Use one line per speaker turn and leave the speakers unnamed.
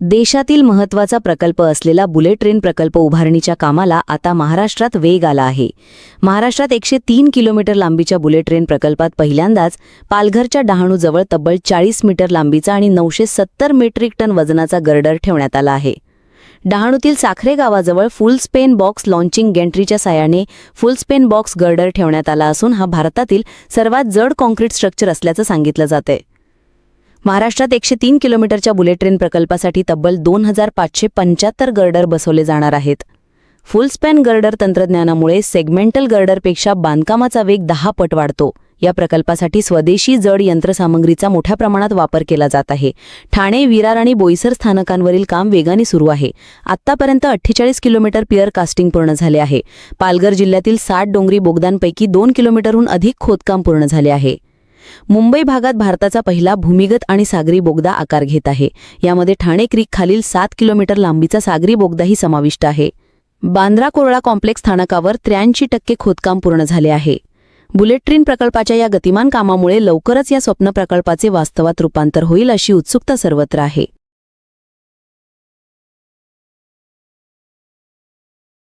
देशातील महत्त्वाचा प्रकल्प असलेला बुलेट ट्रेन प्रकल्प उभारणीच्या कामाला आता महाराष्ट्रात वेग आला आहे. महाराष्ट्रात एकशे तीन किलोमीटर लांबीच्या बुलेट ट्रेन प्रकल्पात पहिल्यांदाच पालघरच्या डहाणूजवळ तब्बल चाळीस मीटर लांबीचा आणि नऊशे सत्तर मेट्रिक टन वजनाचा गर्डर ठेवण्यात आला आहे. डहाणूतील साखरे गावाजवळ फुल स्पेन बॉक्स लॉन्चिंग गेंट्रीच्या सायाने फुल स्पेन बॉक्स गर्डर ठेवण्यात आला असून हा भारतातील सर्वात जड कॉन्क्रीट स्ट्रक्चर असल्याचं सांगितलं जातंय. महाराष्ट्रात एकशे तीन किलोमीटरच्या बुलेट ट्रेन प्रकल्पासाठी तब्बल दोन हजार पाचशे पंच्याहत्तर गर्डर बसवले जाणार आहेत. फुल स्पॅन गर्डर तंत्रज्ञानामुळे सेगमेंटल गर्डरपेक्षा बांधकामाचा वेग दहा पट वाढतो. या प्रकल्पासाठी स्वदेशी जड यंत्रसामग्रीचा मोठ्या प्रमाणात वापर केला जात आहे. ठाणे विरार आणि बोईसर स्थानकांवरील काम वेगाने सुरू आहे. आत्तापर्यंत अठ्ठेचाळीस किलोमीटर पिअर कास्टिंग पूर्ण झाले आहे. पालघर जिल्ह्यातील साठ डोंगरी बोगदांपैकी दोन किलोमीटरहून अधिक खोदकाम पूर्ण झाले आहे. मुंबई भागात भारताचा पहिला भूमिगत आणि सागरी बोगदा आकार घेत आहे. यामध्ये ठाणे क्रीक खालील सात किलोमीटर लांबीचा सागरी बोगदाही समाविष्ट आहे. बांद्रा कोरळा कॉम्प्लेक्स स्थानकावर त्र्याऐंशी टक्के खोदकाम पूर्ण झाले आहे. बुलेट ट्रेन प्रकल्पाच्या या गतिमान कामामुळे लवकरच या स्वप्न प्रकल्पाचे वास्तवात रूपांतर होईल अशी उत्सुकता सर्वत्र आहे.